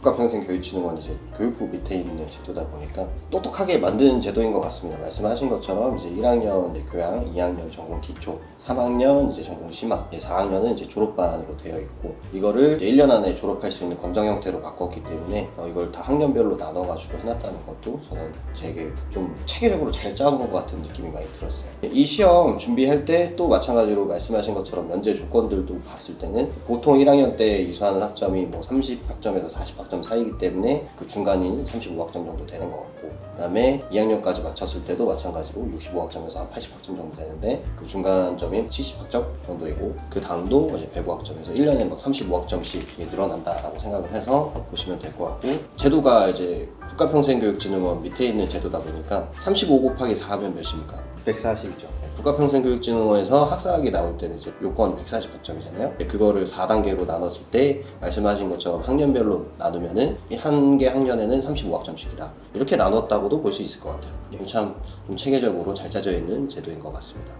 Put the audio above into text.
국가평생교육진흥원 이제 교육부 밑에 있는 제도다 보니까 똑똑하게 만든 제도인 것 같습니다. 말씀하신 것처럼 이제 1학년 이제 교양, 2학년 전공 기초, 3학년 이제 전공 심화, 이제 4학년은 이제 졸업반으로 되어 있고 이거를 이제 1년 안에 졸업할 수 있는 검정 형태로 바꿨기 때문에 어, 이걸 다 학년별로 나눠가지고 해놨다는 것도 저는 되게 좀 체계적으로 잘 짜온 것 같은 느낌이 많이 들었어요. 이 시험 준비할 때 또 마찬가지로 말씀하신 것처럼 면제 조건들도 봤을 때는 보통 1학년 때 이수하는 학점이 뭐 30학점에서 40학점 사이기 때문에 그 중간이 35학점 정도 되는 것 같고 그다음에 2학년까지 맞췄을 때도 마찬가지로 65학점에서 한 80학점 정도 되는데 그 중간점이 70학점 정도이고 그 다음도 이제 105학점에서 1년에 뭐 35학점씩 늘어난다라고 생각을 해서 보시면 될 것 같고 제도가 이제 국가평생교육진흥원 밑에 있는 제도다 보니까 35 곱하기 4 하면 몇입니까? 140이죠. 국가평생교육진흥원에서 학사학이 나올 때는 이제 요건 140학점이잖아요. 그거를 4단계로 나눴을 때 말씀하신 것처럼 학년별로 나누면은 한 개 학년에는 35학점씩이다. 이렇게 나눴다고도 볼 수 있을 것 같아요. 참좀 체계적으로 잘 짜져 있는 제도인 것 같습니다.